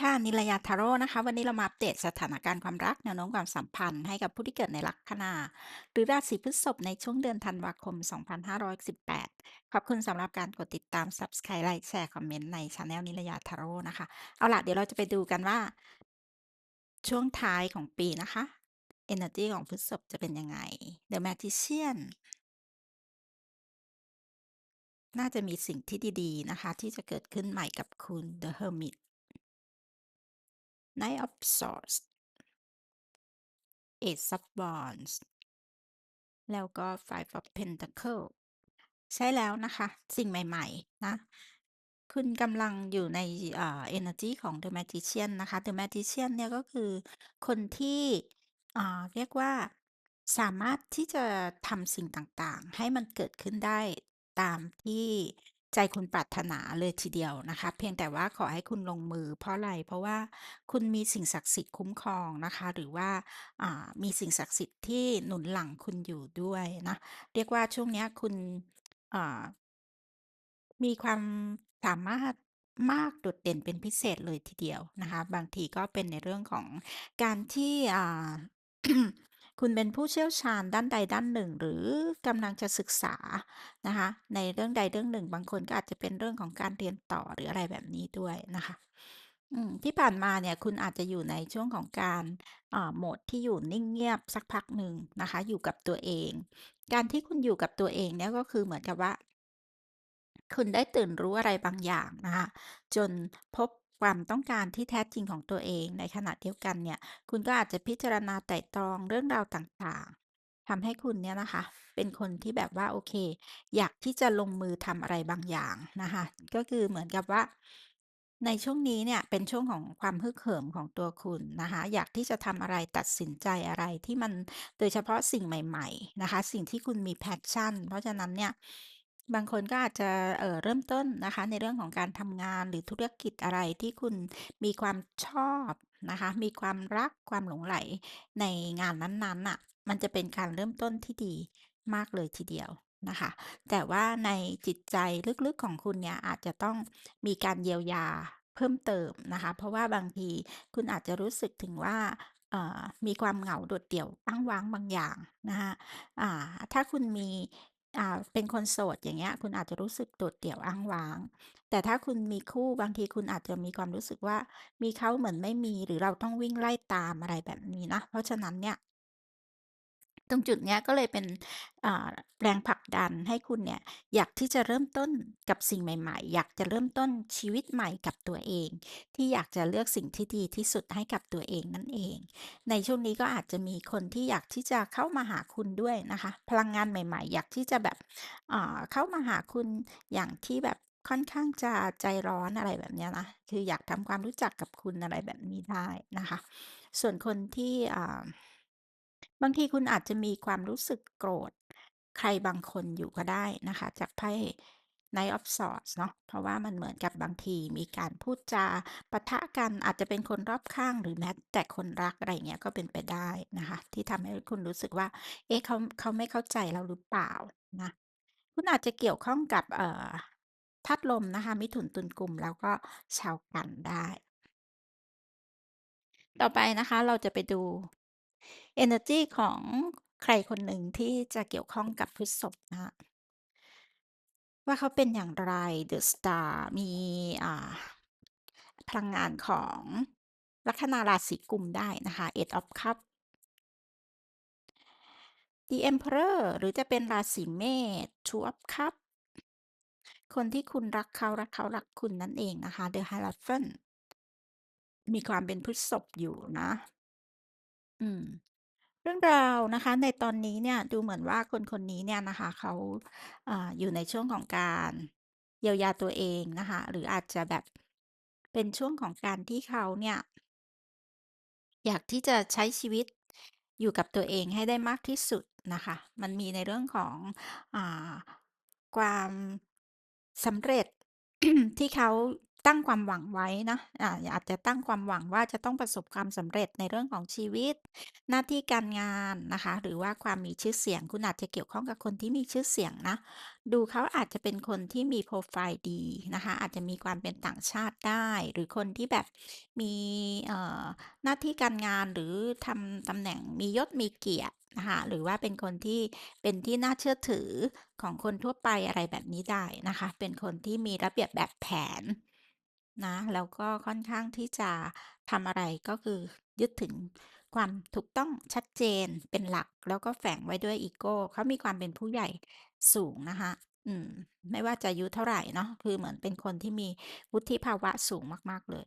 ค่ะนิลยาทาโร่นะคะ วันนี้เรามาอัปเดตสถานการณ์ความรักแนวโน้มความสัมพันธ์ให้กับผู้ที่เกิดในลัคนา หรือราศีพฤษภในช่วงเดือนธันวาคม 2518 ขอบคุณสำหรับการกดติดตาม Subscribe ไลค์แชร์คอมเมนต์ในช anel นิลยาทาโร่นะคะ เอาล่ะ เดี๋ยวเราจะไปดูกันว่า ช่วงท้ายของปีนะคะ Energy ของพฤษภจะเป็นยังไง The Magician น่าจะมีสิ่งที่ดี ๆ นะคะ ที่จะเกิดขึ้นใหม่กับคุณ The Hermit Knight of Swords Ace of Wands แล้วก็ Five of Pentacles ใช่แล้วนะคะ สิ่งใหม่ ๆ นะ คุณกำลังอยู่ในเอ่า energy ของ The Magician นะคะ The Magician เนี่ยก็คือคนที่อ่าเรียกว่าสามารถที่จะทำสิ่งต่างๆ ให้มันเกิดขึ้นได้ตามที่ ใจคุณปรารถนาเลยทีเดียวนะคะ เพียงแต่ว่าขอให้คุณลงมือ เพราะอะไรเพราะว่าคุณมีสิ่งศักดิ์สิทธิ์คุ้มครองนะคะ หรือว่าามีสิ่งศักดิ์สิทธิ์ที่หนุนหลังคุณอยู่ด้วยนะเรียกว่าช่วงเนี้ยคุณมีความสามารถมากโดดเด่นเป็นพิเศษเลยทีเดียวนะคะ บางทีก็เป็นในเรื่องของการที่อ่า คุณเป็นผู้เชี่ยวชาญด้านใดด้านหนึ่ง หรือกำลังจะศึกษานะคะ ในเรื่องใดเรื่องหนึ่ง บางคนก็อาจจะเป็นเรื่องของการเรียนต่อหรืออะไรแบบนี้ด้วยนะคะอืมที่ผ่านมาเนี่ยคุณอาจจะอยู่ในช่วงของการอ่าโหมดที่อยู่นิ่งเงียบสักพักหนึ่งนะคะ อยู่กับตัวเอง การที่คุณอยู่กับตัวเองเนี่ยก็คือเหมือนกับว่า คุณได้ตื่นรู้อะไรบางอย่างนะคะ จนพบ ความต้องการที่แท้จริงของตัวเอง ในขณะเดียวกันเนี่ย คุณก็อาจจะพิจารณาไตร่ตรองเรื่องราวต่างๆทำให้คุณเนี่ยนะคะ เป็นคนที่แบบว่าโอเค อยากที่จะลงมือทำอะไรบางอย่างนะคะ ก็คือเหมือนกับว่า ในช่วงนี้เนี่ยเป็นช่วงของความฮึกเหิมของตัวคุณนะคะ อยากที่จะทำอะไรตัดสินใจอะไรที่มันโดยเฉพาะสิ่งใหม่ ๆ นะคะ สิ่งที่คุณมี passion เพราะฉะนั้นเนี่ย บางคนก็อาจจะเออเริ่มต้นนะคะ ในเรื่องของการทำงานหรือธุรกิจอะไรที่คุณมีความชอบนะคะ มีความรักความหลงใหลในงานนั้นๆน่ะ มันจะเป็นการเริ่มต้นที่ดีมากเลยทีเดียวนะคะ แต่ว่าในจิตใจลึกๆของคุณเนี่ยอาจจะต้องมีการเยียวยาเพิ่มเติมนะคะ เพราะว่าบางทีคุณอาจจะรู้สึกถึงว่าเอ่อมีความเหงาโดดเดี่ยวอ้างว้างบางอย่างนะคะอ่าถ้าคุณมี อ่า เป็นคนโสด อย่างเงี้ย คุณอาจจะรู้สึกโดดเดี่ยวอ้างว้าง แต่ถ้าคุณมีคู่ บางทีคุณอาจจะมีความรู้สึกว่า มีเขาเหมือนไม่มี หรือเราต้องวิ่งไล่ตาม อะไรแบบนี้นะ เพราะฉะนั้นเนี่ย ตรงจุดเนี้ยก็เลยเป็นแรงผลักดันให้คุณเนี่ยอยากที่จะเริ่มต้นกับสิ่งใหม่ ๆ อยากจะเริ่มต้นชีวิตใหม่กับตัวเอง ที่อยากจะเลือกสิ่งที่ดีที่สุดให้กับตัวเองนั่นเอง ในช่วงนี้ก็อาจจะมีคนที่อยากที่จะเข้ามาหาคุณด้วยนะคะ พลังงานใหม่ ๆ อยากที่จะแบบเข้ามาหาคุณอย่างที่แบบค่อนข้างจะใจร้อนอะไรแบบเนี้ยนะ คืออยากทำความรู้จักกับคุณอะไรแบบนี้ได้นะคะ ส่วนคนที่ บางทีคุณอาจจะมีความรู้สึกโกรธ ใครบางคนอยู่ก็ได้นะคะ จากไพ่ Knight of Swords เนาะ เพราะว่ามันเหมือนกับบางทีมีการพูดจาปะทะกัน อาจจะเป็นคนรอบข้างหรือแม้แต่คนรัก อะไรอย่างเงี้ย ก็เป็นไปได้นะคะ ที่ทำให้คุณรู้สึกว่า เอ๊ะ เขา เขาไม่เข้าใจเราหรือเปล่านะ คุณอาจจะเกี่ยวข้องกับ เอ่อ ธาตุลมนะคะ มิถุน ตุล กุม แล้วก็ชาวกันได้ ต่อไปนะคะ เราจะไปดู เอเนอร์จีของใครคนหนึ่งที่จะเกี่ยวข้องกับพฤษภนะคะ ว่าเขาเป็นอย่างไร The Star มี อ่า พลังงานของลัคนาราศีกุมได้นะคะ Eight of Cups The Emperor หรือจะเป็นราศีเมษ Two of Cups คนที่คุณรักเขาและเขารักคุณนั่นเองนะคะ The Hierophant มีความเป็นพฤษภอยู่นะ อืม เรื่องราวนะคะในตอนนี้เนี่ยดูเหมือนว่าคนคนนี้เนี่ยนะคะเขาอ่าอยู่ในช่วงของการเยียวยาตัวเองนะคะ หรืออาจจะแบบเป็นช่วงของการที่เขาเนี่ย อยากที่จะใช้ชีวิตอยู่กับตัวเองให้ได้มากที่สุดนะคะ มันมีในเรื่องของอาความสำเร็จ ที่เขา ตั้งความหวังไว้นะ อ่า อาจจะตั้งความหวังว่าจะต้องประสบความสำเร็จในเรื่องของชีวิต หน้าที่การงานนะคะ หรือว่าความมีชื่อเสียง คุณอาจจะเกี่ยวข้องกับคนที่มีชื่อเสียงนะ ดูเขาอาจจะเป็นคนที่มีโพรไฟล์ดีนะคะ อาจจะมีความเป็นต่างชาติได้ หรือคนที่แบบมี เอ่อ หน้าที่การงานหรือทำตำแหน่งมียศมีเกียรตินะคะ หรือว่าเป็นคนที่เป็นที่น่าเชื่อถือของคนทั่วไปอะไรแบบนี้ได้นะคะ เป็นคนที่มีระเบียบแบบแผน นะ แล้วก็ค่อนข้างที่จะทำอะไรก็คือยึดถึงความถูกต้องชัดเจนเป็นหลัก แล้วก็แฝงไว้ด้วยอีโกเขามีความเป็นผู้ใหญ่สูงนะคะ อืม ไม่ว่าจะอายุเท่าไหร่เนาะคือเหมือนเป็นคนที่มีวุฒิภาวะสูงมากๆเลย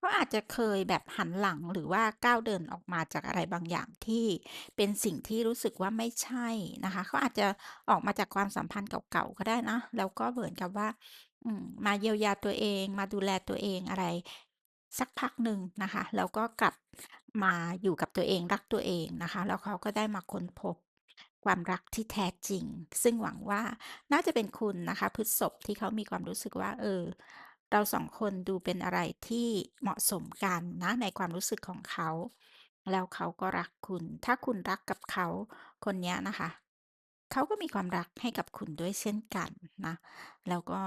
ก็อาจจะเคยแบบหันหลังหรือว่าก้าวเดินออกมาจากอะไรบางอย่างที่เป็นสิ่งที่รู้สึกว่าไม่ใช่นะคะเขาอาจจะออกมาจากความสัมพันธ์เก่าๆก็ได้นะ แล้วก็เหมือนกับว่า อืมมาเยียวยาตัวเอง มาดูแลตัวเองอะไร สักพักหนึ่งนะคะ แล้วก็กลับมาอยู่กับตัวเองรักตัวเองนะคะ แล้วเขาก็ได้มาค้นพบความรักที่แท้จริง ซึ่งหวังว่าน่าจะเป็นคุณนะคะ พฤษภที่เขามีความรู้สึกว่า เออ เราสองคนดูเป็นอะไรที่เหมาะสมกันนะในความรู้สึกของเขา แล้วเขาก็รักคุณ ถ้าคุณรักกับเขาคนเนี้ยนะคะ เขาก็มีความรักให้กับคุณด้วยเช่นกันนะ แล้วก็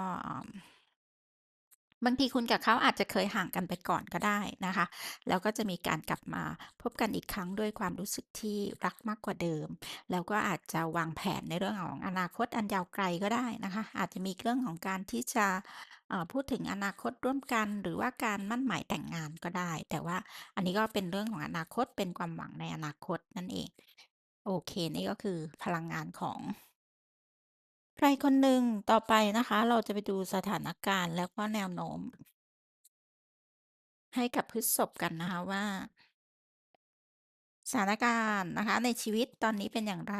บางทีคุณกับเขาอาจจะเคยห่างกันไปก่อนก็ได้นะคะ แล้วก็จะมีการกลับมาพบกันอีกครั้งด้วยความรู้สึกที่รักมากกว่าเดิม แล้วก็อาจจะวางแผนในเรื่องของอนาคตอันยาวไกลก็ได้นะคะ อาจจะมีเรื่องของการที่จะ เอ่อ พูดถึงอนาคตร่วมกัน หรือว่าการมั่นหมายแต่งงานก็ได้ แต่ว่าอันนี้ก็เป็นเรื่องของอนาคต เป็นความหวังในอนาคตนั่นเอง โอเค นี่ก็คือพลังงานของ ใครคนหนึ่งต่อไปนะคะ เราจะไปดูสถานการณ์แล้วก็แนวโน้ม ให้กับพฤษภกันนะคะว่า สถานการณ์นะคะ ในชีวิตตอนนี้เป็นอย่างไร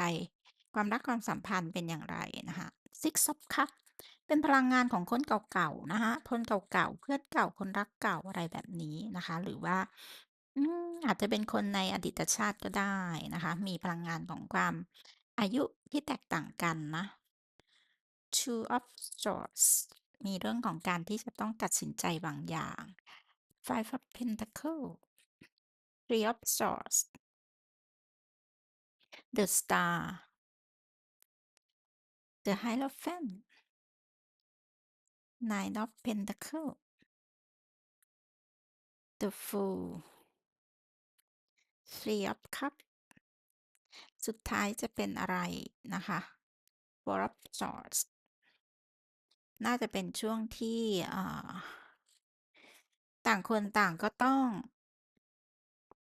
ความรักความสัมพันธ์เป็นอย่างไรนะคะ Six of Cups เป็นพลังงานของคนเก่าๆนะคะคนเก่าๆเพื่อนเก่าคนรักเก่าอะไรแบบนี้นะคะ หรือว่า อืม อาจจะเป็นคนในอดีตชาติก็ได้นะคะ มีพลังงานของความอายุที่แตกต่างกันนะ Two of Swords มีเรื่องของการที่จะต้องตัดสินใจบางอย่าง Five of Pentacles Three of Swords The Star The Hierophant Nine of Pentacles The Fool Three of Cups สุดท้ายจะเป็นอะไรนะคะ Four of Swords น่าจะเป็นช่วงที่ต่างคนต่างก็ต้อง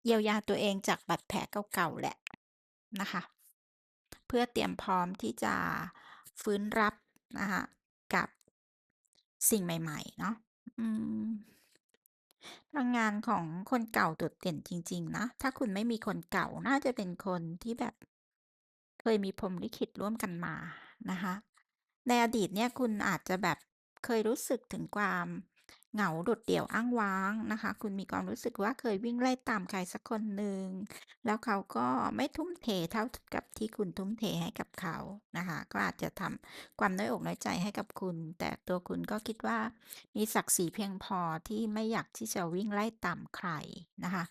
เยียวยาตัวเองจากบาดแผลเก่าๆแหละนะคะ เพื่อเตรียมพร้อมที่จะฟื้นรับนะคะกับสิ่งใหม่ ๆ เนาะอืม พลังงานของคนเก่าโดดเด่นจริง ๆ นะ ถ้าคุณไม่มีคนเก่าน่าจะเป็นคนที่แบบ เคยมีพรหมลิขิตร่วมกันมานะคะ ในอดีตเนี่ยคุณอาจจะแบบเคยรู้สึกถึงความ เหงาโดดเดี่ยวอ้างว้างนะคะ คุณมีความรู้สึกว่าเคยวิ่งไล่ตามใครสักคนหนึ่ง แล้วเขาก็ไม่ทุ่มเทเท่ากับที่คุณทุ่มเทให้กับเขานะคะ ก็อาจจะทำความน้อยอกน้อยใจให้กับคุณ แต่ตัวคุณก็คิดว่ามีศักดิ์ศรีเพียงพอที่ไม่อยากที่จะวิ่งไล่ตามใครนะคะ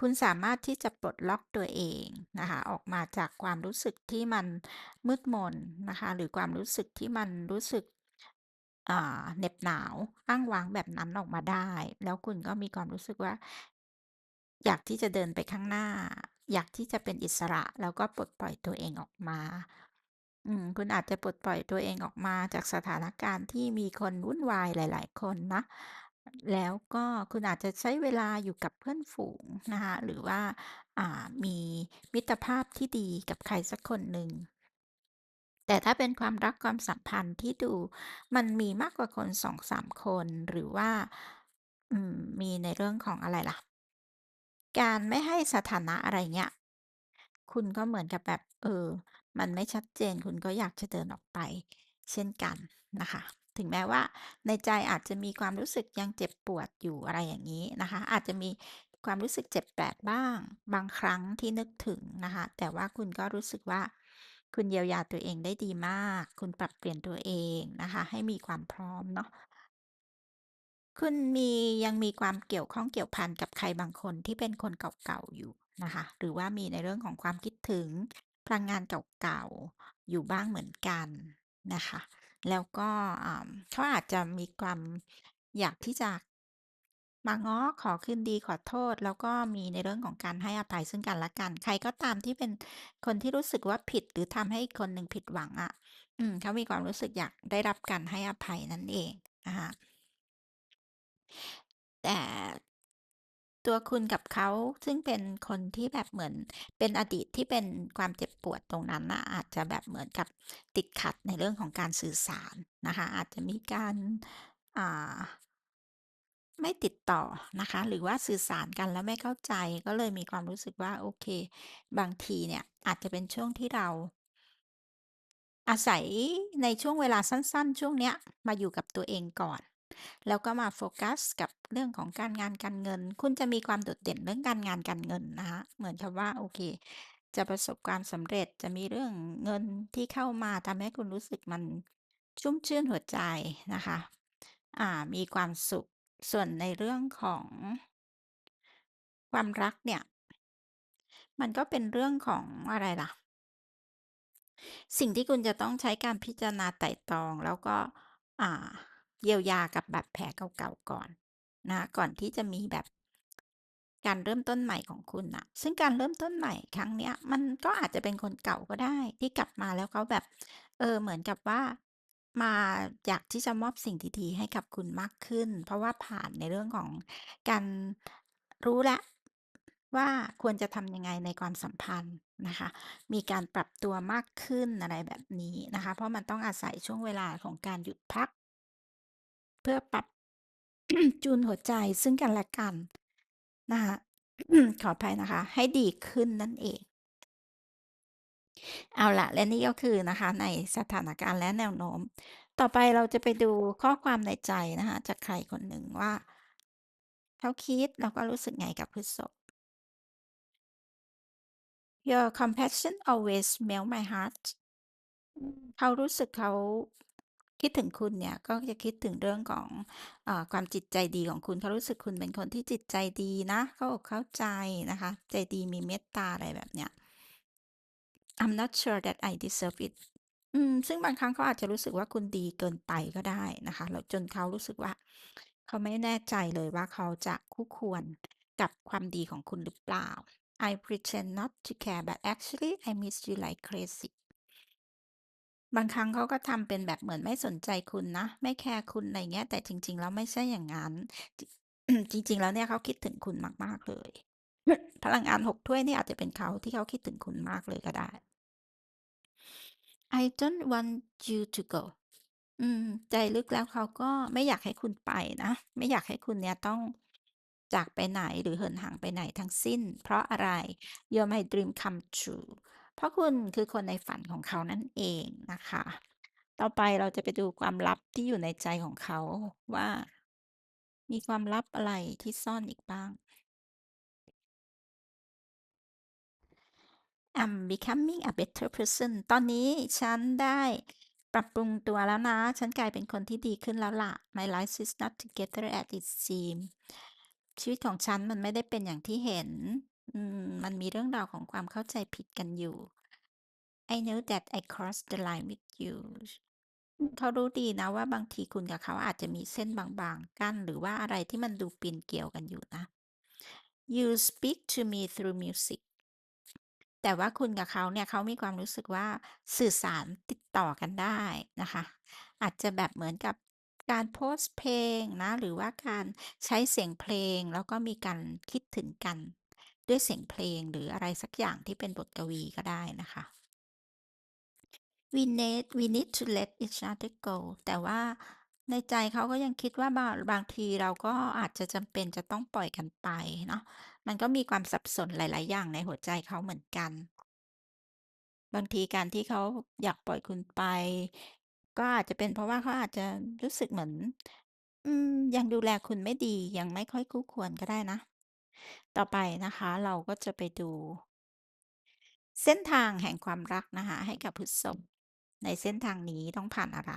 คุณสามารถที่จะปลดล็อกตัวเองนะคะ ออกมาจากความรู้สึกที่มันมืดมนนะคะ หรือความรู้สึกที่มันรู้สึก อ่า เหน็บหนาวอ้างว้างแบบนั้นออกมาได้ แล้วคุณก็มีความรู้สึกว่า อยากที่จะเดินไปข้างหน้า อยากที่จะเป็นอิสระ แล้วก็ปลดปล่อยตัวเองออกมา อืม คุณอาจจะปลดปล่อยตัวเองออกมาจากสถานการณ์ที่มีคนวุ่นวายหลาย ๆ คนนะ แล้วก็คุณอาจจะใช้เวลาอยู่กับเพื่อนฝูงนะคะ หรือว่า อ่า มีมิตรภาพที่ดีกับใครสักคนหนึ่ง แต่ถ้าเป็นความรักความสัมพันธ์ที่ดูมันมีมากกว่าคน2-3คน หรือว่า อืม มีในเรื่องของอะไรล่ะ การไม่ให้สถานะอะไรเงี้ย คุณก็เหมือนกับแบบ เออ มันไม่ชัดเจน คุณก็อยากจะเดินออกไปเช่นกันนะคะ ถึงแม้ว่าในใจอาจจะมีความรู้สึกยังเจ็บปวดอยู่อะไรอย่างงี้นะคะ อาจจะมีความรู้สึกเจ็บแปลกบ้าง บางครั้งที่นึกถึงนะคะ แต่ว่าคุณก็รู้สึกว่า คุณเยียวยาตัวเองได้ดีมาก คุณปรับเปลี่ยนตัวเองนะคะ ให้มีความพร้อมเนาะ คุณมียังมีความเกี่ยวข้องเกี่ยวพันกับใครบางคนที่เป็นคนเก่าๆอยู่นะคะ หรือว่ามีในเรื่องของความคิดถึงพลังงานเก่าๆอยู่บ้างเหมือนกันนะคะ แล้วก็อ่าเขาอาจจะมีความอยากที่จะ มาง้อขอคืนดีขอโทษ แล้วก็มีในเรื่องของการให้อภัยซึ่งกันและกัน ใครก็ตามที่เป็นคนที่รู้สึกว่าผิดหรือทำให้อีกคนหนึ่งผิดหวังอะอืมเขามีความรู้สึกอยากได้รับการให้อภัยนั่นเองนะคะแต่ตัวคุณกับเขาซึ่งเป็นคนที่แบบเหมือนเป็นอดีตที่เป็นความเจ็บปวดตรงนั้นนะอาจจะแบบเหมือนกับติดขัดในเรื่องของการสื่อสารนะคะ อาจจะมีการอ่า ไม่ติดต่อนะคะ หรือว่าสื่อสารกันแล้วไม่เข้าใจ ก็เลยมีความรู้สึกว่า โอเค บางทีเนี่ยอาจจะเป็นช่วงที่เรา อาศัยในช่วงเวลาสั้น ๆ ช่วงเนี้ย มาอยู่กับตัวเองก่อน แล้วก็มาโฟกัสกับเรื่องของการงานการเงิน คุณจะมีความโดดเด่นเรื่องการงานการเงินนะคะเหมือนกับว่า โอเค จะประสบความสำเร็จจะมีเรื่องเงินที่เข้ามาทำให้คุณรู้สึกมันชุ่มชื่นหัวใจนะคะ อ่า มีความสุข ส่วนในเรื่องของ ความรักเนี่ย มันก็เป็นเรื่องของ อะไรล่ะ สิ่งที่คุณจะต้องใช้การพิจารณาไตร่ตรอง แล้วก็ อ่า เยียวยากับบาดแผลเก่า ๆ ก่อนนะคะ ก่อนที่จะมีแบบ การเริ่มต้นใหม่ของคุณน่ะ ซึ่งการเริ่มต้นใหม่ครั้งเนี้ย มันก็อาจจะเป็นคนเก่าก็ได้ ที่กลับมาแล้วเขาแบบ เออ เหมือนกับว่า มาอยากที่จะมอบสิ่งดี ๆ ให้กับคุณมากขึ้น เพราะว่าผ่านในเรื่องของการรู้แล้วว่าควรจะทำยังไงในความสัมพันธ์นะคะ มีการปรับตัวมากขึ้นอะไรแบบนี้นะคะ เพราะมันต้องอาศัยช่วงเวลาของการหยุดพัก เพื่อปรับ จูนหัวใจซึ่งกันและกันนะคะ ขออภัยนะคะ ให้ดีขึ้นนั่นเอง เอาล่ะ และนี่ก็คือนะคะในสถานการณ์และแนวโน้ม ต่อไปเราจะไปดูข้อความในใจนะคะ จากใครคนหนึ่งว่า เขาคิดแล้วก็รู้สึกไงกับพฤษภ? Your compassion always melt my heart อืมเขารู้สึกเขาคิดถึงคุณเนี่ย ก็จะคิดถึงเรื่องของอความจิตใจดีของคุณเขารู้สึกคุณเป็นคนที่จิตใจดีนะ เขาอกเข้าใจนะคะ ใจดีมีเมตตาอะไรแบบเนี้ย I'm not sure that I deserve it อืม ซึ่งบางครั้งเขาอาจจะรู้สึกว่าคุณดีเกินไปก็ได้นะคะ แล้วจนเขารู้สึกว่า เขาไม่แน่ใจเลยว่าเขาจะคู่ควรกับความดีของคุณหรือเปล่า I pretend not to care but actually I miss you like crazy บางครั้งเขาก็ทำเป็นแบบเหมือนไม่สนใจคุณนะ ไม่แคร์คุณอะไรเงี้ย แต่จริง ๆ แล้วไม่ใช่อย่างงั้นจิจริง ๆ แล้วเนี่ยเขาคิดถึงคุณมาก ๆ เลย พลังงาน6ถ้วยนี่อาจจะเป็นเขาที่เขาคิดถึงคุณมากเลยก็ได้ I don't want you to go อืม ใจลึกแล้วเขาก็ไม่อยากให้คุณไปนะ ไม่อยากให้คุณเนี่ยต้องจากไปไหนหรือเหินห่างไปไหนทั้งสิ้น เพราะอะไร You're my dream come true เพราะคุณคือคนในฝันของเขานั่นเองนะคะ ต่อไปเราจะไปดูความลับที่อยู่ในใจของเขาว่า มีความลับอะไรที่ซ่อนอีกบ้าง? I'm becoming a better person ตอนนี้ฉันได้ปรับปรุงตัวแล้วนะ ฉันกลายเป็นคนที่ดีขึ้นแล้วล่ะ My life is not together as it seem ชีวิตของฉันมันไม่ได้เป็นอย่างที่เห็นมมันมีเรื่องราวของความเข้าใจผิดกันอยู่ I know that I crossed the line with you เขารู้ดีนะว่าบางทีคุณกับเขาอาจจะมีเส้นบางๆ กั้น หรือว่าอะไรที่มันดูปีนเกี่ยวกันอยู่นะ You speak to me through music แต่ว่าคุณกับเขาเนี่ยเขามีความรู้สึกว่าสื่อสารติดต่อกันได้นะคะ อาจจะแบบเหมือนกับการโพสต์เพลงนะหรือว่าการใช้เสียงเพลงแล้วก็มีการคิดถึงกัน ด้วยเสียงเพลงหรืออะไรสักอย่างที่เป็นบทกวีก็ได้นะคะ We need we need to let each other go แต่ว่า ในใจเขาก็ยังคิดว่าบางบางทีเราก็อาจจะจำเป็นจะต้องปล่อยกันไปเนาะ มันก็มีความสับสนหลาย ๆ อย่างในหัวใจเขาเหมือนกัน บางทีการที่เขาอยากปล่อยคุณไป ก็อาจจะเป็นเพราะว่าเขาอาจจะรู้สึกเหมือน อืม ยังดูแลคุณไม่ดี ยังไม่ค่อยคู่ควรก็ได้นะ ต่อไปนะคะ เราก็จะไปดู เส้นทางแห่งความรักนะคะ ให้กับพฤษภ ในเส้นทางนี้ต้องผ่านอะไร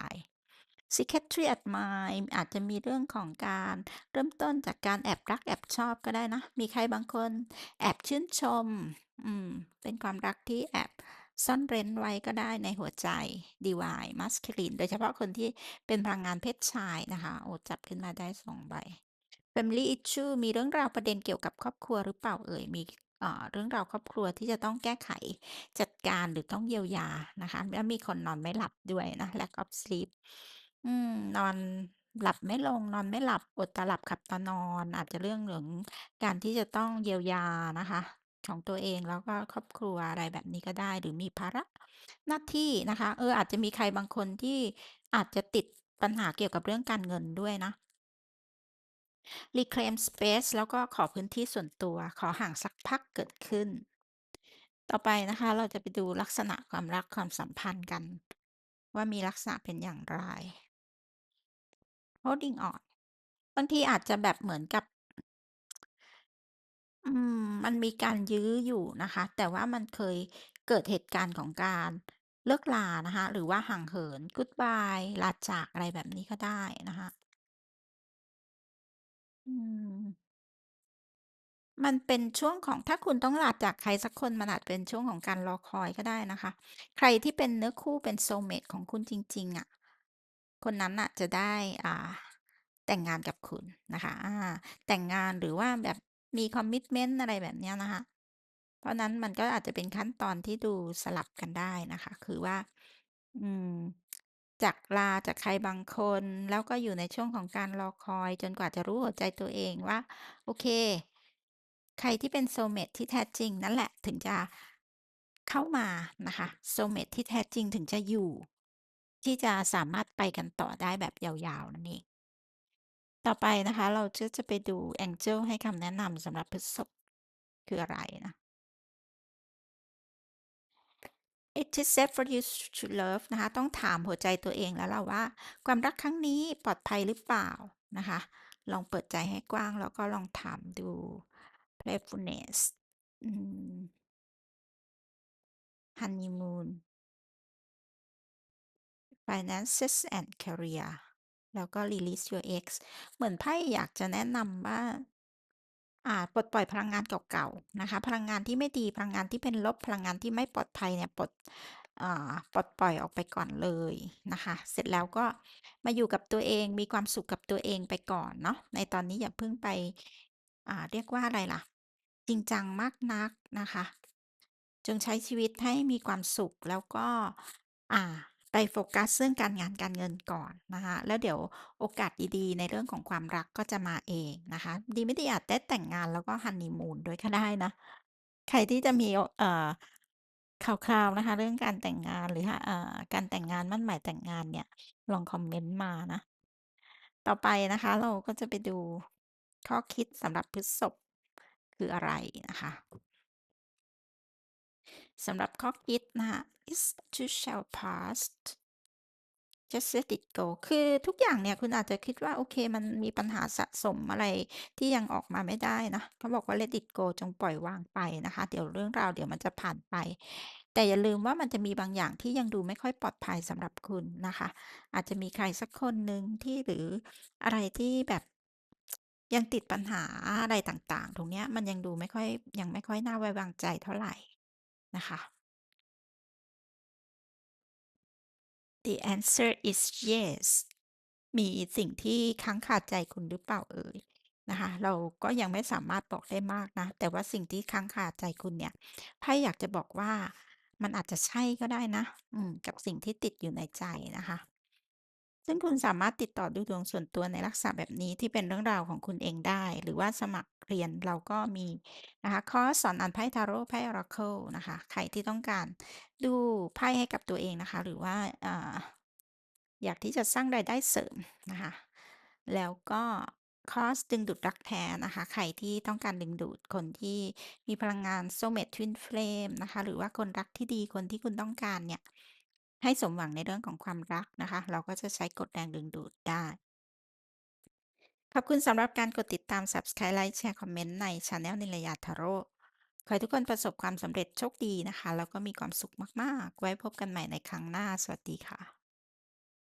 Secretly Admired อาจจะมีเรื่องของการเริ่มต้นจากการแอบรักแอบชอบก็ได้นะ มีใครบางคนแอบชื่นชม อืม เป็นความรักที่แอบซ่อนเร้นไว้ก็ได้ในหัวใจ Divine Masculine โดยเฉพาะคนที่เป็นพลังงานเพศชายนะคะ โอ้จับขึ้นมาได้2ใบ Family Issue มีเรื่องราวประเด็นเกี่ยวกับครอบครัวหรือเปล่าเอ่ย มีเรื่องราวครอบครัวที่จะต้องแก้ไขจัดการหรือต้องเยียวยานะคะ แล้วมีคนนอนไม่หลับด้วยนะ Lack of sleep อืม นอนหลับไม่ลง นอนไม่หลับ อดตาหลับขับตานอน อาจจะเรื่องของการที่จะต้องเยียวยานะคะ ของตัวเอง แล้วก็ครอบครัว อะไรแบบนี้ก็ได้ หรือมีภาระหน้าที่นะคะ เออ อาจจะมีใครบางคนที่อาจจะติดปัญหาเกี่ยวกับเรื่องการเงินด้วยนะ Reclaim Space แล้วก็ขอพื้นที่ส่วนตัว ขอห่างสักพักเกิดขึ้น ต่อไปนะคะ เราจะไปดูลักษณะความรักความสัมพันธ์กัน ว่ามีลักษณะเป็นอย่างไร Holding on บางทีอาจจะแบบเหมือนกับ อืม มันมีการยื้ออยู่นะคะ แต่ว่ามันเคยเกิดเหตุการณ์ของการเลิกลานะคะ หรือว่าห่างเหิน Goodbye ลาจากอะไรแบบนี้ก็ได้นะคะ อืม มันเป็นช่วงของ ถ้าคุณต้องลาจากใครสักคน มันอาจเป็นช่วงของการรอคอยก็ได้นะคะ ใครที่เป็นเนื้อคู่เป็นโซเมตของคุณจริง ๆ อะ คนนั้นน่ะจะได้อ่าแต่งงานกับคุณนะคะอาแต่งงานหรือว่าแบบมีคอมมิตเมนต์อะไรแบบเนี้ยนะคะ เพราะนั้นมันก็อาจจะเป็นขั้นตอนที่ดูสลับกันได้นะคะ คือว่า อืม จากลาจากใครบางคน แล้วก็อยู่ในช่วงของการรอคอย จนกว่าจะรู้หัวใจตัวเองว่า โอเค ใครที่เป็นโซเมตที่แท้จริงนั่นแหละถึงจะเข้ามานะคะโซเมตที่แท้จริงถึงจะอยู่ ที่จะสามารถไปกันต่อได้แบบยาว ๆ นั่นเอง ต่อไปนะคะ เราก็จะไปดูแองเจิลให้คำแนะนำสำหรับพฤษภคืออะไรนะ It is safe for you to love นะคะ ต้องถามหัวใจตัวเองแล้วล่ะว่า ความรักครั้งนี้ปลอดภัยหรือเปล่านะคะ ลองเปิดใจให้กว้าง แล้วก็ลองถามดู Playfulness Honeymoon Finances and Career แล้วก็ Release your ex เหมือนไพ่อยากจะแนะนำว่าอ่าปลดปล่อยพลังงานเก่าๆนะคะ พลังงานที่ไม่ดีพลังงานที่เป็นลบพลังงานที่ไม่ปลอดภัยเนี่ยปลดปลดปล่อยออกไปก่อนเลยนะคะ เสร็จแล้วก็มาอยู่กับตัวเองมีความสุขกับตัวเองไปก่อนเนาะในตอนนี้อย่าเพิ่งไปเรียกว่าอะไรล่ะ จริงจังมากนักนะคะ จงใช้ชีวิตให้มีความสุขแล้วก็อ่า ไปโฟกัสเรื่องการงานการเงินก่อนนะคะ แล้วเดี๋ยวโอกาสดีๆ ในเรื่องของความรักก็จะมาเองนะคะ ดีไม่ดีอาจได้แต่งงานแล้วก็ฮันนีมูนด้วยก็ได้นะ ใครที่จะมีเอ่อข่าวๆนะคะ เรื่องการแต่งงานหรือหอ่าการแต่งงานมั่นหมายแต่งงานเนี่ย ลองคอมเมนต์มานะ ต่อไปนะคะ เราก็จะไปดูข้อคิดสำหรับพฤษภคืออะไรนะคะ สำหรับข้อคิดนะคะ is to shall pass just let it go คือทุกอย่างเนี่ยคุณอาจจะคิดว่า โอเค มันมีปัญหาสะสมอะไรที่ยังออกมาไม่ได้นะเขาบอกว่า let it go จงปล่อยวางไปนะคะ เดี๋ยวเรื่องราวเดี๋ยวมันจะผ่านไป แต่อย่าลืมว่ามันจะมีบางอย่างที่ยังดูไม่ค่อยปลอดภัยสำหรับคุณนะคะ อาจจะมีใครสักคนหนึ่งที่หรืออะไรที่แบบยังติดปัญหาอะไรต่างๆ ตรงเนี้ยมันยังดูไม่ค่อยยังไม่ค่อยน่าไว้วางใจเท่าไหร่ นะคะ The answer is yes มีสิ่งที่ค้างคาใจคุณหรือเปล่าเอ่ย?นะคะ เราก็ยังไม่สามารถบอกได้มากนะ แต่ว่าสิ่งที่ค้างคาใจคุณเนี่ยไพ่อยากจะบอกว่ามันอาจจะใช่ก็ได้นะ อืม กับสิ่งที่ติดอยู่ในใจนะคะ ซึ่งคุณสามารถติดต่อดูดวงส่วนตัวในลักษณะแบบนี้ที่เป็นเรื่องราวของคุณเองได้ หรือว่าสมัครเรียนเราก็มีนะคะคอร์สสอนอ่านไพ่ทาโรต์ไพ่ Oracle นะคะ ใครที่ต้องการดูไพ่ให้กับตัวเองนะคะ หรือว่าออยากที่จะสร้างรายได้เสริมนะคะ แล้วก็คอร์สดึงดูดรักแท้นะคะ ใครที่ต้องการดึงดูดคนที่มีพลังงาน Soulmate Twin Flame นะคะ หรือว่าคนรักที่ดีคนที่คุณต้องการเนี่ย ให้สมหวังในเรื่องของความรักนะคะ เราก็จะใช้กฎแรงดึงดูดได้ ขอบคุณสำหรับการกดติดตาม Subscribe ไลก์แชร์คอมเมนต์ในช anel นิลยาทาโร่ขอให้ทุกคนประสบความสำเร็จโชคดีนะคะ แล้วก็มีความสุขมาก ๆ ไว้พบกันใหม่ในครั้งหน้า สวัสดีค่ะ